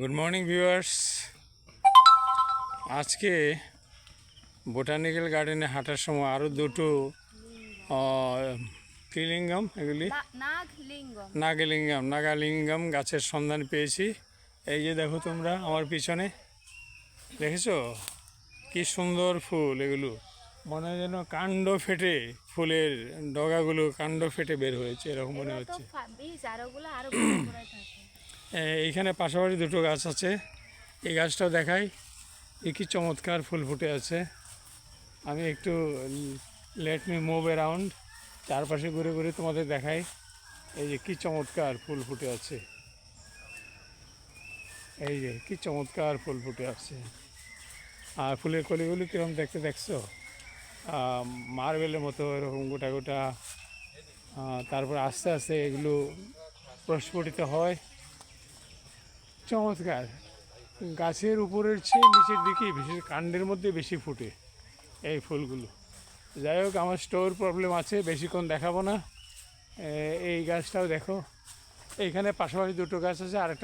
Good morning viewers আজকে botanical গার্ডেনে হাঁটার সময় আরও দুটো কিলিঙ্গম এগুলি? নাগলিঙ্গম। নাগালিঙ্গম গাছের সন্ধান পেয়েছি। এই যে দেখো তোমরা আমার পিছনে। দেখেছ? কি সুন্দর ফুল এগুলো। মনে হয় যেন কাণ্ড ফেটে ফুলের ডগাগুলো কাণ্ড ফেটে বের হয়েছে এরকম মনে হচ্ছে। এইখানে পাশাপাশি দুটো গাছ আছে। এই গাছটাও দেখাই। এ কি চমৎকার ফুল ফুটে আছে। আমি একটু লেট মি মুভ অ্যারাউন্ড চারপাশে ঘুরে ঘুরে তোমাদের দেখাই। এই যে কি চমৎকার ফুল ফুটে আছে। এই যে কি চমৎকার ফুল ফুটে আছে। আর ফুলের কলিগুলি কীরকম দেখতে দেখছ? মার্বেলের মতো এরকম গোটা গোটা। তারপর আস্তে আস্তে এগুলো প্রস্ফুটিত হয়। চমৎকার। গাছের উপরের চেয়ে নিচের দিকে, বিশেষ কাণ্ডের মধ্যে বেশি ফুটে এই ফুলগুলো। যাই হোক, আমার স্টোর প্রবলেম আছে, বেশিক্ষণ দেখাবো না। এই গাছটাও দেখো। এইখানে পাশাপাশি দুটো গাছ আছে, আরেকটা